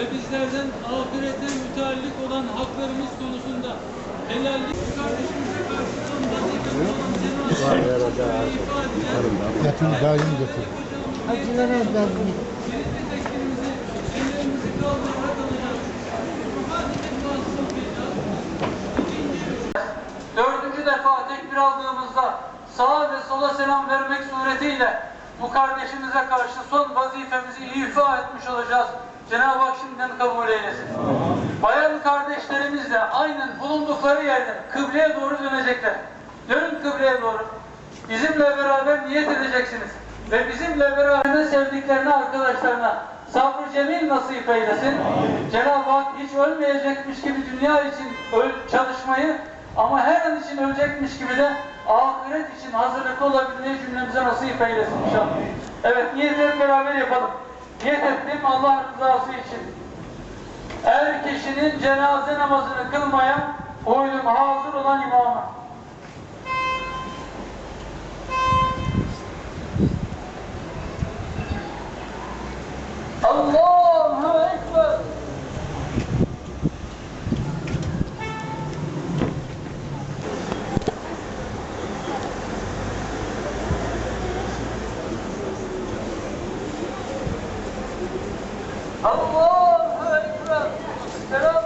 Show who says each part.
Speaker 1: ve bizlerden ahirete müteallik olan haklarımız konusunda helallik kardeşimize karşı son vazifesi olan cenab-ı ifade
Speaker 2: daim.
Speaker 1: İkinci, dördüncü defa tekbir aldığımızda sağa ve sola selam vermek suretiyle bu kardeşimize karşı son vazifemizi ifa etmiş olacağız. Cenab-ı Hak şimdiden kabul eylesin. Bayan kardeşlerimiz de aynen bulundukları yerden kıbleye doğru dönecekler. Dönün kıbleye doğru. Bizimle beraber niyet edeceksiniz. Ve bizimle beraber sevdiklerine, arkadaşlarına sabrı cemil nasip eylesin. Cenab-ı Hak hiç ölmeyecekmiş gibi dünya için çalışmayı ama her an için ölecekmiş gibi de ahiret için hazırlıklı olabilmeyi cümlemize nasip eylesin inşallah. Evet niyet hep beraber yapalım. Niyet ettim Allah rızası için. Eğer kişinin cenaze namazını kılmaya uydum hazır olan imama. Allahu Ekber. Selamun